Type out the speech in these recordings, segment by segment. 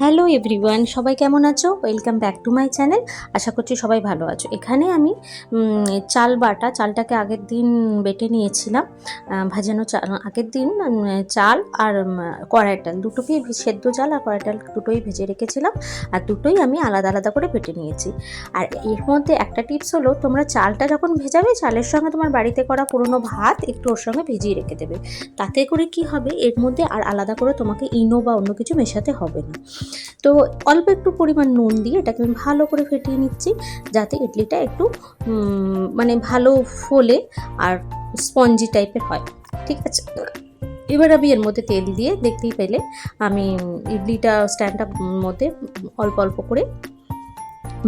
Hello everyone সবাই কেমন আছো? Welcome back to my channel আশা করছি সবাই ভালো আছো। এখানে আমি চাল বাটা, চালটাকে আগের দিন বেটে নিয়েছিলাম। ভাজানো চাল আগের দিন চাল আর কড়াই ডাল। দুটোকেই সেদ্ধ চাল আর কড়াই ডাল দুটোই ভেজে রেখেছিলাম। আর দুটোই আমি আলাদা আলাদা করে বেটে নিয়েছি। আর এর মধ্যে একটা টিপস হলো, তোমরা চালটা যখন ভেজাবে, চালের সঙ্গে তোমার বাড়িতে করা পুরনো ভাত একটু ওর সঙ্গে ভেজিয়ে রেখে দেবে। তাতে করে কি হবে? এর মধ্যে আর আলাদা করে তোমাকে ইনো বা অন্য কিছু মেশাতে হবে না। তো অল্প একটু পরিমাণ নুন দিয়ে এটাকে আমি ভালো করে ফেটিয়ে নিচ্ছি, যাতে ইডলিটা একটু মানে ভালো ফোলে আর স্পঞ্জি টাইপের হয়, ঠিক আছে? এবার আমি এর মধ্যে তেল দিয়ে দেখতেই পেলে আমি ইডলিটা স্ট্যান্ড আপ মধ্যে অল্প অল্প করে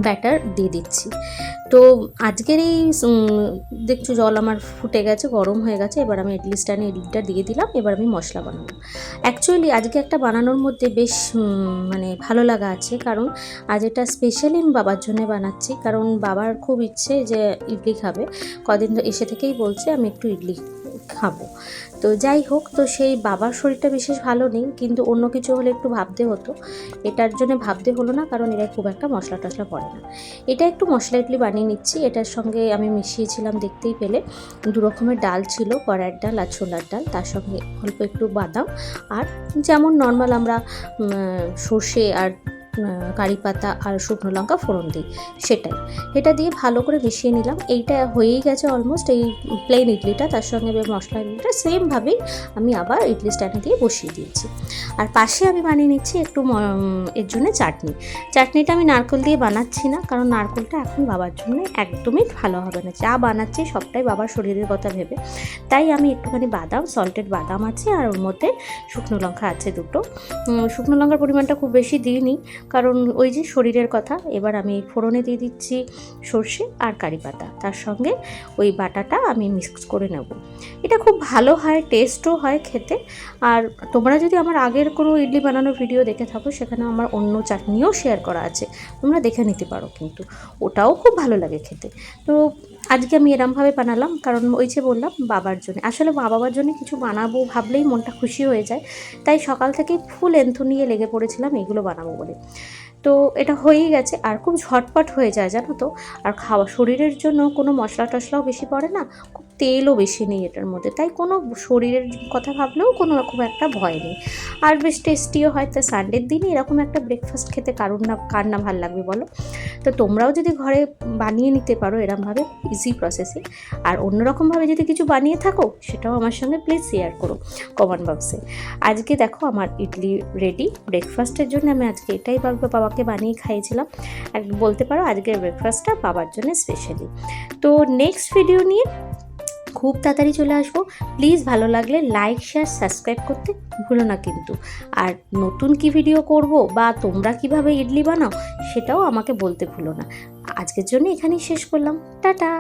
ব্যাটার দিয়ে দিচ্ছি। তো আজকের এই দেখছ জল আমার ফুটে গেছে, গরম হয়ে গেছে, এবার আমি ইডলি স্ট্যান্ডে ইডলিটা দিয়ে দিলাম, এবার আমি মশলা বানাবো। অ্যাকচুয়ালি আজকে একটা বানানোর মধ্যে বেশ মানে ভালো লাগা আছে, কারণ আজ এটা স্পেশালি আমি বাবার জন্য বানাচ্ছি, কারণ বাবার খুব ইচ্ছে যে ইডলি খাবে। কদিন এসে থেকেই বলছে আমি একটু ইডলি খাব। তো যাই হোক, তো সেই বাবার শরীরটা বিশেষ ভালো নেই, কিন্তু অন্য কিছু হলে একটু ভাবতে হতো। এটার জন্য ভাবতে হলো না, কারণ এরা খুব একটা মশলা টশলা পড়ে না। এটা একটু মশলা ইডলি বানিয়ে নিচ্ছি, এটার সঙ্গে আমি মিশিয়েছিলাম দেখতেই পেলে। দু রকমের ডাল ছিল কড়ার ডাল আর ছোলার ডাল, তার সঙ্গে অল্প একটু বাদাম। আর যেমন নর্মাল আমরা সর্ষে আর কারি পাতা আর শুকনো লঙ্কা ফোড়ন দিই, সেটাই। এটা দিয়ে ভালো করে মিশিয়ে নিলাম। এইটা হয়েই গেছে অলমোস্ট এই প্লেন ইডলিটা, তার সঙ্গে মশলা ইডলিটা সেমভাবেই আমি আবার ইডলি স্ট্যান্ডে দিয়ে বসিয়ে দিয়েছি। আর পাশে আমি বানিয়ে নিচ্ছি একটু এর জন্য চাটনি। চাটনিটা আমি নারকেল দিয়ে বানাচ্ছি না, কারণ নারকেলটা এখন বাবার জন্য একদমই ভালো হবে না। যা বানাচ্ছি সবটাই বাবার শরীরের কথা ভেবে। তাই আমি একটুখানি বাদাম সল্টেড বাদাম আছে আর ওর মধ্যে শুকনো লঙ্কা আছে দুটো। শুকনো লঙ্কার পরিমাণটা খুব বেশি দিইনি। কারণ ওই যে শরীরের কথা, এবার আমি ফোড়নে দিয়ে দিচ্ছি সর্ষে আর কারি পাতা। তার সঙ্গে ওই বাটাটা আমি মিক্স করে নেব। এটা খুব ভালো হয় টেস্টও হয় খেতে। আর তোমরা যদি আমার আগের কোনো ইডলি বানানোর ভিডিও দেখে থাকো, সেখানে আমার অন্য চাটনিও শেয়ার করা আছে। তোমরা দেখে নিতে পারো কিন্তু। ওটাও খুব ভালো লাগে খেতে। তো আজকে আমি এরমভাবে বানালাম, কারণ ওই যে বললাম, বাবার জন্য। আসলে মা বাবার জন্য কিছু বানাবো ভাবলেই মনটা খুশি হয়ে যায়। তাই সকাল থেকে ফুল এন্থু নিয়ে লেগে পড়েছিলাম এগুলো বানাবো বলে। তো এটা হয়েই গেছে, আর খুব ঝটপট হয়ে যায়, জানো তো। আর খাওয়া, শরীরের জন্য কোনো মশলা টশলাও বেশি পড়ে না তেলও বেশি নেই এটার মধ্যে। তাই কোনো শরীরের কথা ভাবলেও কোনো রকম একটা ভয় নেই। আর বেশ টেস্টিও হয়, তা সানডের দিনে এরকম একটা ব্রেকফাস্ট খেতে কারুর না, কার না ভালো লাগবে বলো? তো তোমরাও যদি ঘরে বানিয়ে নিতে পারো এরমভাবে ইজি প্রসেসে আর অন্যরকমভাবে যদি কিছু বানিয়ে থাকো, সেটাও আমার সঙ্গে প্লিজ শেয়ার করো কমেন্ট বক্সে আজকে দেখো আমার ইডলি রেডি ব্রেকফাস্টের জন্য আমি আজকে এটাই বাবা, বাবাকে বানিয়ে খাইয়েছিলাম। আর বলতে পারো আজকের ব্রেকফাস্টটা বাবার জন্য স্পেশালি তো নেক্সট ভিডিও নিয়ে খুব তাড়াতাড়ি চলে আসব। প্লিজ ভালো লাগলে লাইক, শেয়ার, সাবস্ক্রাইব করতে ভুলো না কিন্তু। আর নতুন কি ভিডিও করব বা তোমরা কীভাবে ইডলি বানাও সেটাও আমাকে বলতে ভুলো না। আজকের জন্য এখানেই শেষ করলাম। টাটা!